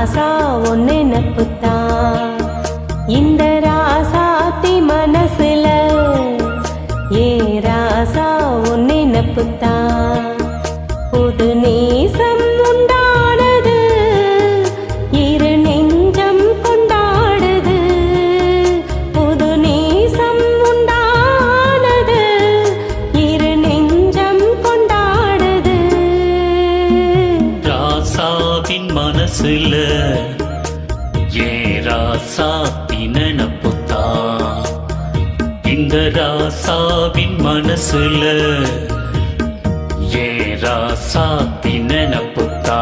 ராசா ஒன்னு நப்புத்தான் இந்த ராசாத்தி மனசுல ஏ ராசா ஒன்னு நப்புத்தான் புது நீ ராசாவின் மனசுல ஏ ராசாத்தி நினப்புத்தா? இந்த ராசாவின் மனசுல ஏ ராசாத்தி நினப்புத்தா?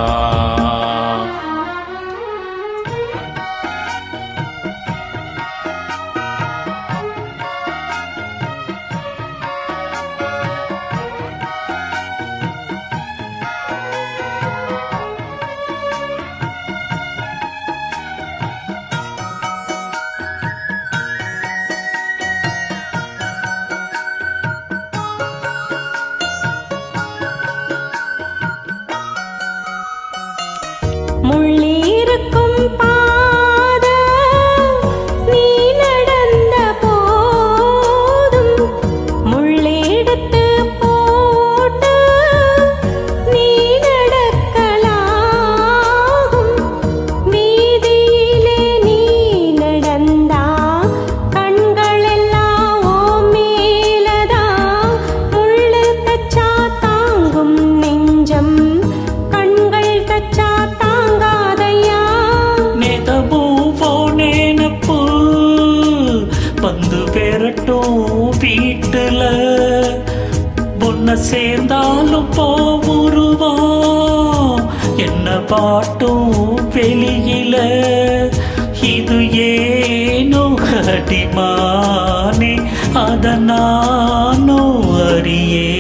சேர்ந்தாலும் போவுருவா? என்ன பாட்டும் வெளியில? இது ஏனோ அடிமானே அதனானோ அறியே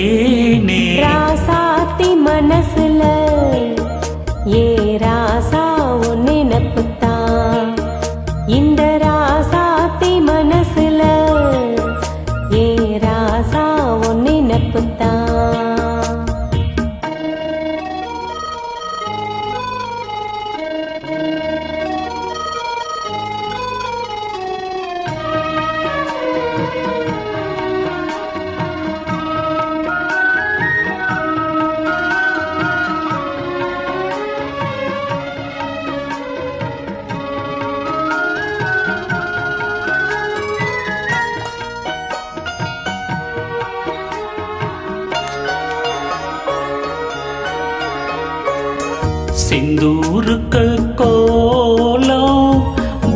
சிந்தூருக்கு கோலம்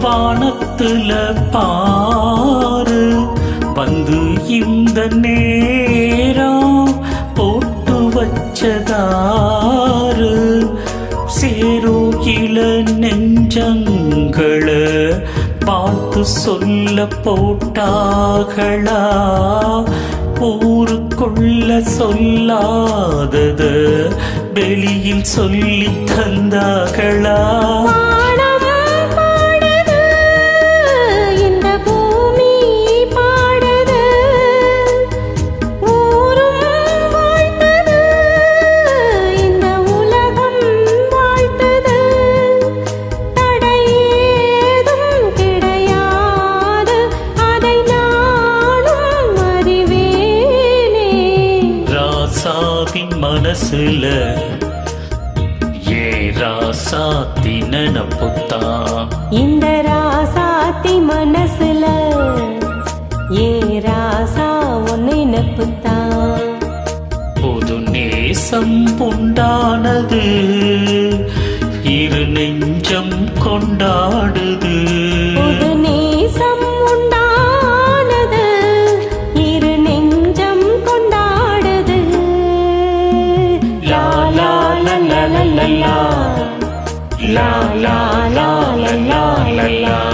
வானத்துல பாரு வந்து இந்த நேரம் போட்டு வச்சதாரு சேரோகில நெஞ்சங்கள பார்த்து சொல்ல போட்டாகளா ஊருக்குள்ள சொல்லாதது வெளியில் சொல்லி தந்தார்களா? மனசுல. ஏ ராசாத்தி நினப்புத்தா இந்த ராசாத்தி மனசுல ஏ ராசா ஒன்னு நப்புத்தான் புது நேசம் உண்டானது இரு நெஞ்சம் கொண்டாடுது la la la la la